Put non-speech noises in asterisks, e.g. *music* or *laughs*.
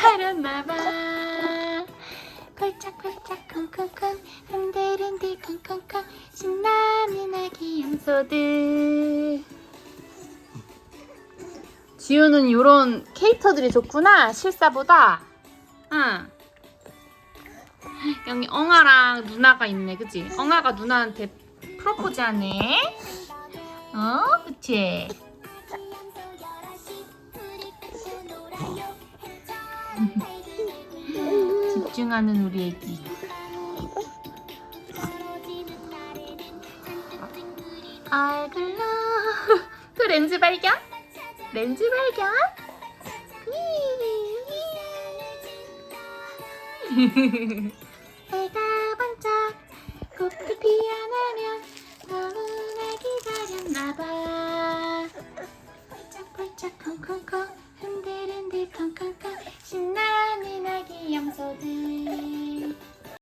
기다렸나봐 펄짝펄짝 쿵쿵쿵 흔들흔들 쿵쿵쿵 신나는 아기 염소들. 지우는 요런 캐릭터들이 좋구나 실사보다. 응. 여기 엉아랑 누나가 있네 그치? 엉아가 누나한테 프로포즈 하네. 어 그치? 집중하는 우리 애기 얼굴로 또 *laughs* 렌즈 발견? 렌즈 발견? *laughs* 해가 번쩍 꽃이 피어나면 너무나 기다렸나봐 펄짝펄짝 콩콩콩 カンカンカン。しなにな